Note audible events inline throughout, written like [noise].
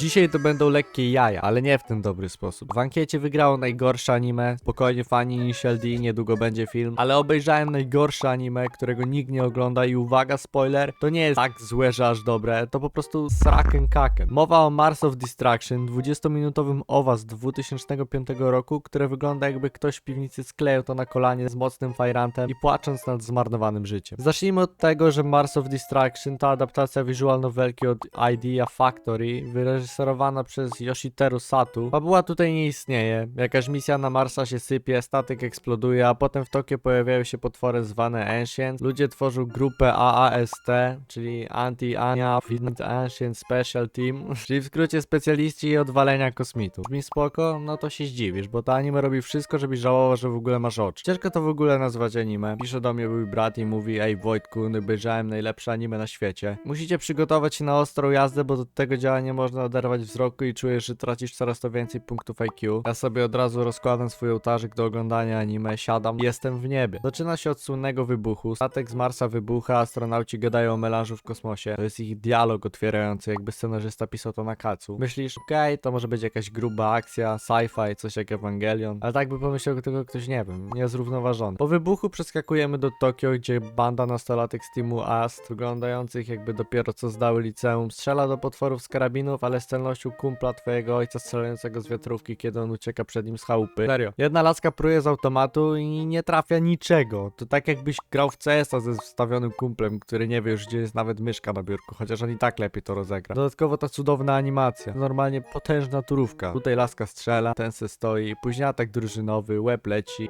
Dzisiaj to będą lekkie jaja, ale nie w ten dobry sposób. W ankiecie wygrało najgorsze anime. Spokojnie fani Initial D, niedługo będzie film. Ale obejrzałem najgorsze anime, którego nikt nie ogląda i uwaga, spoiler, to nie jest tak złe, że aż dobre. To po prostu sraken kaken. Mowa o Mars of Distraction, 20-minutowym OVA z 2005 roku, które wygląda jakby ktoś w piwnicy sklejał to na kolanie z mocnym fajrantem i płacząc nad zmarnowanym życiem. Zacznijmy od tego, że Mars of Distraction to adaptacja visual novelki od Idea Factory, wyreżyserowana przez Yoshiteru Satu. Fabuła tutaj nie istnieje. Jakaś misja na Marsa się sypie, statek eksploduje, a potem w Tokio pojawiają się potwory zwane Ancient. Ludzie tworzą grupę AAST, czyli Anti-Ania Violent Ancient Special Team, [laughs] czyli w skrócie specjaliści od walenia kosmitów. Brzmi spoko? No to się zdziwisz, bo to anime robi wszystko, żebyś żałował, że w ogóle masz oczy. Ciężko to w ogóle nazwać anime. Pisze do mnie mój brat i mówi, ej Wojtku, obejrzałem najlepsze anime na świecie. Musicie przygotować się na ostrą jazdę, bo do tego działania nie można oderwać wzroku i czujesz, że tracisz coraz to więcej punktów IQ. Ja sobie od razu rozkładam swój ołtarzyk do oglądania anime, siadam i jestem w niebie. Zaczyna się od słynnego wybuchu. Statek z Marsa wybucha, astronauci gadają o melanżu w kosmosie. To jest ich dialog otwierający, jakby scenarzysta pisał to na kacu. Myślisz, okej, to może być jakaś gruba akcja, sci-fi, coś jak Evangelion, ale tak by pomyślał tego ktoś, nie wiem, niezrównoważony. Po wybuchu przeskakujemy do Tokio, gdzie banda nastolatek z teamu AST, wyglądających jakby dopiero co zdały liceum, strzela do potworów z karabinów, ale z celnością kumpla twojego ojca strzelającego z wiatrówki, kiedy on ucieka przed nim z chałupy. Serio. Jedna laska pruje z automatu i nie trafia niczego. To tak jakbyś grał w CS-a ze wstawionym kumplem, który nie wie już gdzie jest nawet myszka na biurku, chociaż on i tak lepiej to rozegra. Dodatkowo ta cudowna animacja. Normalnie potężna turówka. Tutaj laska strzela, ten se stoi, później atak drużynowy, łeb leci.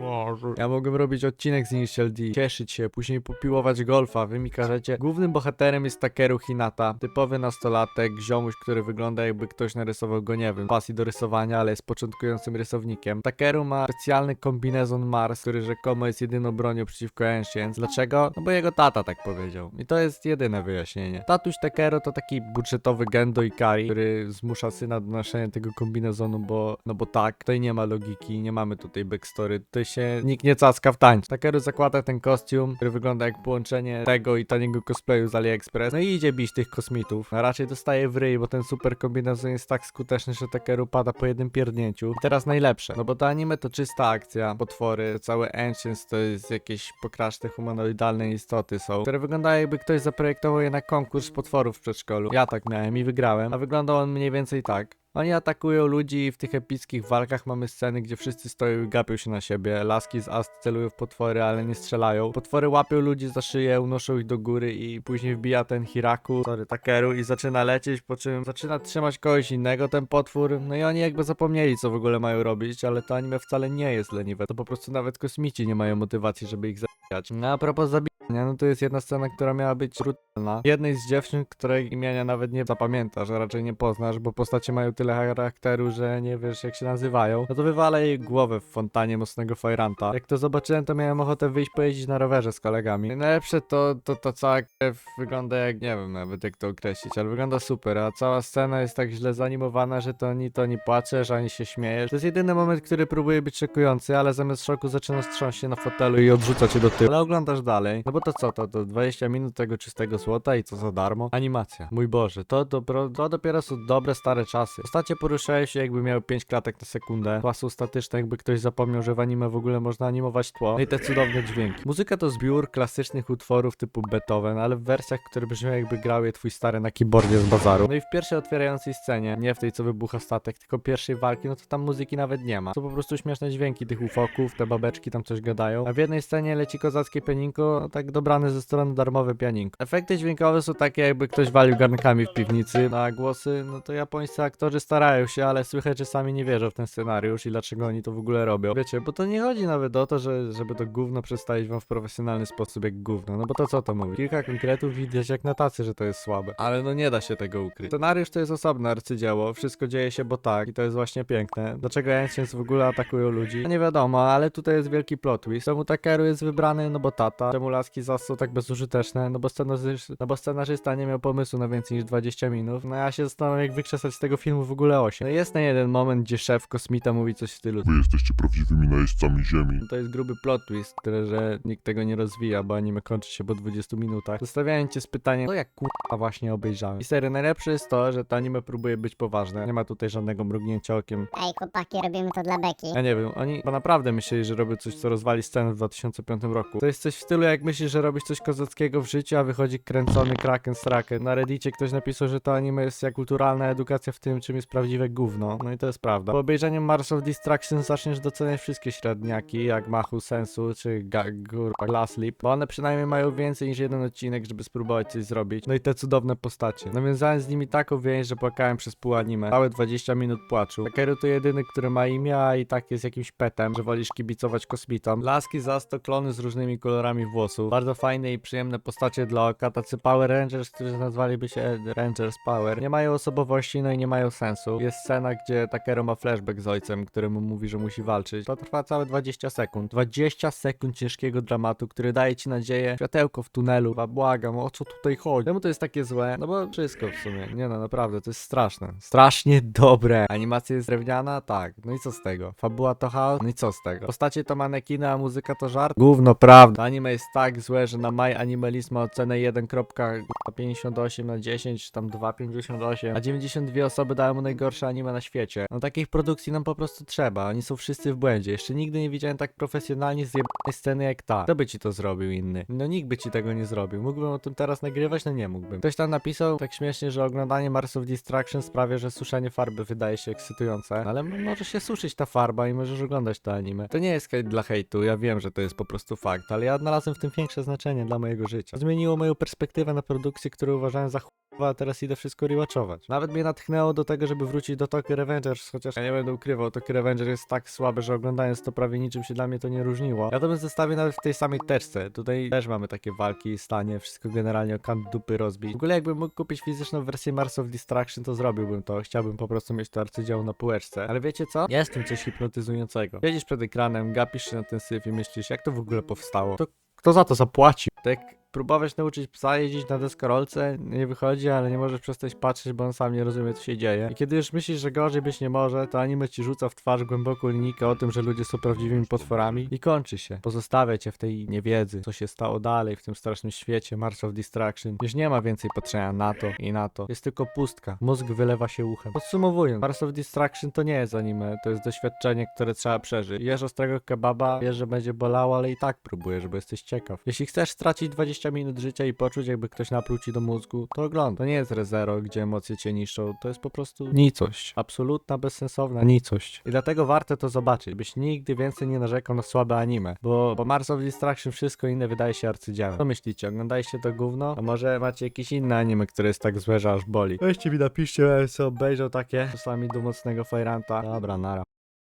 Ja mogłem robić odcinek z Initial D, cieszyć się, później popiłować golfa, wy mi każecie. Głównym bohaterem jest Takeru Hinata, typowy nastolatek, ziomuś, który wygląda jakby ktoś narysował go, nie wiem, pasji do rysowania, ale jest początkującym rysownikiem. Takeru ma specjalny kombinezon Mars, który rzekomo jest jedyną bronią przeciwko Ancients. Dlaczego? No bo jego tata tak powiedział. I to jest jedyne wyjaśnienie. Tatuś Takeru to taki budżetowy Gendo Ikari, który zmusza syna do noszenia tego kombinezonu, bo, no bo tak, tutaj nie ma logiki, nie mamy tutaj backstory, tutaj się nikt nie caska w tańcu. Takeru zakłada ten kostium, który wygląda jak połączenie tego i taniego cosplayu z AliExpress, no i idzie bić tych kosmitów, a raczej dostaje w ryj, bo ten super kombinezon jest tak skuteczny, że Takeru pada po jednym pierdnięciu. I teraz najlepsze, no bo to anime to czysta akcja, potwory, całe Ancients to jest jakieś pokraczne humanoidalne istoty są, które wyglądają jakby ktoś zaprojektował je na konkurs potworów w przedszkolu. Ja tak miałem i wygrałem, a wyglądał on mniej więcej tak. Oni atakują ludzi i w tych epickich walkach mamy sceny, gdzie wszyscy stoją i gapią się na siebie. Laski z Ast celują w potwory, ale nie strzelają. Potwory łapią ludzi za szyję, unoszą ich do góry i później wbija ten Hiraku, sorry, Takeru i zaczyna lecieć, po czym zaczyna trzymać kogoś innego, ten potwór. No i oni jakby zapomnieli, co w ogóle mają robić, ale to anime wcale nie jest leniwe. To po prostu nawet kosmici nie mają motywacji, żeby ich zabijać. No a propos zabijania, no to jest jedna scena, która miała być brutalna. Jednej z dziewczyn, której imienia nawet nie zapamiętasz, a raczej nie poznasz, bo postacie mają tyle charakteru, że nie wiesz jak się nazywają, no to wywalę jej głowę w fontanie mocnego fajranta. Jak to zobaczyłem, to miałem ochotę wyjść pojeździć na rowerze z kolegami. Najlepsze to, to ta cała krew wygląda jak, nie wiem nawet jak to określić, ale wygląda super, a cała scena jest tak źle zanimowana, że to ani to nie płaczesz, ani się śmiejesz. To jest jedyny moment, który próbuje być szokujący, ale zamiast szoku zaczynasz trząść się na fotelu i odrzuca cię do tyłu. Ale oglądasz dalej, no bo to co, to, to 20 minut tego czystego złota i co za darmo? Animacja. Mój Boże, to, dobro, to dopiero są dobre stare czasy. Postacie poruszają się jakby miały 5 klatek na sekundę. Tła są statyczne, jakby ktoś zapomniał, że w anime w ogóle można animować tło. No i te cudowne dźwięki. Muzyka to zbiór klasycznych utworów typu Beethoven, ale w wersjach, które brzmią jakby grał je twój stary na keyboardzie z bazaru. No i w pierwszej otwierającej scenie, nie w tej co wybucha statek, tylko pierwszej walki, no to tam muzyki nawet nie ma. To po prostu śmieszne dźwięki tych ufoków, te babeczki tam coś gadają. A w jednej scenie leci kozackie pianinko, tak dobrane ze strony darmowe pianinko. Efekty dźwiękowe są takie jakby ktoś walił garnkami w piwnicy, a głosy, no to japońscy aktorzy starają się, ale słychać, że sami nie wierzą w ten scenariusz i dlaczego oni to w ogóle robią. Wiecie, bo to nie chodzi nawet o to, że, żeby to gówno przedstawić wam w profesjonalny sposób jak gówno, no bo to co to mówi? Kilka konkretów widać jak na tacy, że to jest słabe. Ale no nie da się tego ukryć. Scenariusz to jest osobne arcydzieło, wszystko dzieje się bo tak i to jest właśnie piękne. Dlaczego Ancients w ogóle atakują ludzi? No nie wiadomo, ale tutaj jest wielki plot twist. Czemu Takeru jest wybrany, no bo tata. Czemu laski zas są tak bezużyteczne? No bo przecież, no bo scenarzysta nie miał pomysłu na więcej niż 20 minut. No ja się zastanawiam, jak wykrzesać z tego filmu w ogóle 8. No jest na jeden moment, gdzie szef kosmita mówi coś w stylu. Wy jesteście prawdziwymi najeźdźcami ziemi. To jest gruby plot twist, tyle że nikt tego nie rozwija, bo anime kończy się po 20 minutach. Zostawiałem cię z pytaniem, no jak kurwa właśnie obejrzałem. I serio, najlepsze jest to, że to anime próbuje być poważne. Nie ma tutaj żadnego mrugnięcia okiem. Ej, chłopaki, robimy to dla beki. Ja nie wiem, oni bo naprawdę myśleli, że robią coś, co rozwali scenę w 2005 roku. To jest coś w stylu, jak myślisz, że robisz coś kozackiego w życiu, a wychodzi kręcony kraken sraken. Na reddicie ktoś napisał, że to anime jest jak kulturalna edukacja w tym, czym jest prawdziwe gówno. No i to jest prawda. Po obejrzeniu Mars of Distraction zaczniesz doceniać wszystkie średniaki, jak Machu Sensu czy Ga- Gurba Glass Lip, bo one przynajmniej mają więcej niż jeden odcinek, żeby spróbować coś zrobić. No i te cudowne postacie. Nawiązałem z nimi taką więź, że płakałem przez pół anime. Całe 20 minut płaczu. Takeru to jedyny, który ma imię, a i tak jest jakimś petem, że wolisz kibicować kosmitom. Laski za to klony z różnymi kolorami włosów. Bardzo fajne i przyjemne postacie dla oka, tacy Power Rangers, którzy nazwaliby się Rangers Power. Nie mają osobowości, no i nie mają sensu. Jest scena, gdzie Takeru ma flashback z ojcem, który mu mówi, że musi walczyć. To trwa całe 20 sekund. 20 sekund ciężkiego dramatu, który daje ci nadzieję, światełko w tunelu. Chyba błagam, o co tutaj chodzi? Czemu to jest takie złe? No bo wszystko w sumie. Nie no, naprawdę, to jest straszne. Strasznie dobre. Animacja jest drewniana? Tak. No i co z tego? Fabuła to chaos? No i co z tego? Postacie to manekiny, a muzyka to żart? Gówno, prawda. Anime jest tak złe, że na My Animalist ma ocenę 1.58 na 10, czy tam 2.58, a 92 osoby dały mu najgorsze anime na świecie. No takich produkcji nam po prostu trzeba, oni są wszyscy w błędzie. Jeszcze nigdy nie widziałem tak profesjonalnie zjebanej sceny jak ta. Kto by ci to zrobił inny? No nikt by ci tego nie zrobił. Mógłbym o tym teraz nagrywać? No nie mógłbym. Ktoś tam napisał tak śmiesznie, że oglądanie Mars of Distraction sprawia, że suszenie farby wydaje się ekscytujące. No ale może się suszyć ta farba i możesz oglądać to anime. To nie jest hejt dla hejtu, ja wiem, że to jest po prostu fakt, ale ja odnalazłem w tym większe znaczenie dla mojego życia. Zmieniło moją perspektywę na produkcję, którą uważałem za a teraz idę wszystko rewatchować. Nawet mnie natchnęło do tego, żeby wrócić do Tokyo Revengers, chociaż ja nie będę ukrywał, Tokyo Revenger jest tak słabe, że oglądając to prawie niczym się dla mnie to nie różniło. Ja to bym zestawił nawet w tej samej teczce. Tutaj też mamy takie walki, stanie, wszystko generalnie o kant dupy rozbić. W ogóle jakbym mógł kupić fizyczną wersję Mars of Distraction, to zrobiłbym to. Chciałbym po prostu mieć to arcydzieło na półeczce. Ale wiecie co? Jest tym coś hipnotyzującego. Siedzisz przed ekranem, gapisz się na ten syf i myślisz, jak to w ogóle powstało? To kto za to zapłacił? Tak próbować nauczyć psa jeździć na deskorolce, nie wychodzi, ale nie możesz przestać patrzeć, bo on sam nie rozumie, co się dzieje. I kiedy już myślisz, że gorzej być nie może, to anime ci rzuca w twarz głęboką linijkę o tym, że ludzie są prawdziwymi potworami i kończy się. Pozostawia cię w tej niewiedzy, co się stało dalej w tym strasznym świecie March of Distraction. Już nie ma więcej patrzenia na to i na to. Jest tylko pustka. Mózg wylewa się uchem. Podsumowując, March of Distraction to nie jest anime, to jest doświadczenie, które trzeba przeżyć. Jesz ostrego kebaba, wiesz, że będzie bolało, ale i tak próbujesz, bo jesteś ciekaw. Jeśli chcesz stracić 20 minut życia i poczuć, jakby ktoś napluł ci do mózgu, to oglądaj. To nie jest rezero, gdzie emocje cię niszczą, to jest po prostu nicość. Absolutna, bezsensowna nicość. I dlatego warto to zobaczyć, byś nigdy więcej nie narzekał na słabe anime, bo, bo Mars of Distraction wszystko inne wydaje się arcydziełem. Co myślicie, oglądaliście to gówno? A może macie jakieś inne anime, które jest tak złe, że aż boli? Weźcie mi napiszcie, co obejrzał takie, czasami do mocnego fajranta. Dobra, nara.